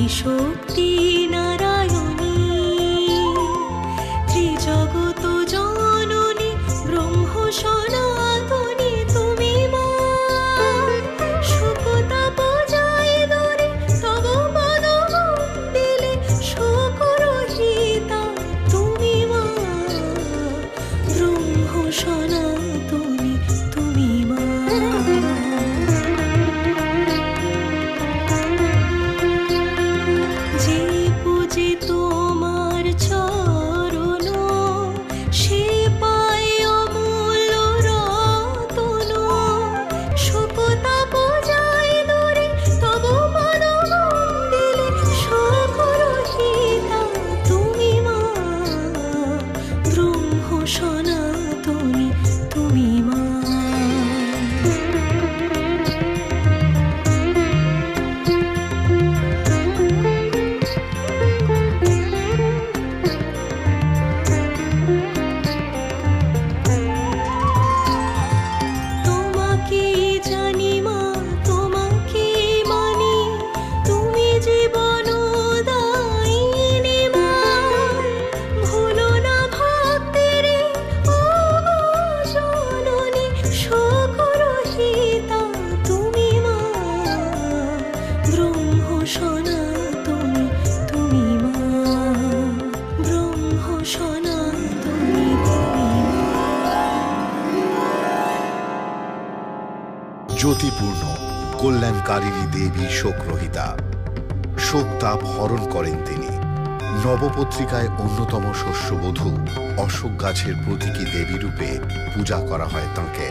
আদিশক্তি নারায়ণী। ত্রিজগত জননী, ব্রহ্ম সনাতনী, তুমি মা। সুকতা পূজায় দরে তব পদ দিলে শোকরহিতা, তুমি মা। ব্রহ্ম সনাতনী। জ্যোতিপূর্ণ, কল্যাণকারিণী দেবী শোকরহিতা। শোকতাপ হরণ করেন তিনি। নবপত্রিকায় অন্যতম শস্যবধূ অশোক গাছের প্রতীকী দেবী রূপে পূজা করা হয় তাঁকে।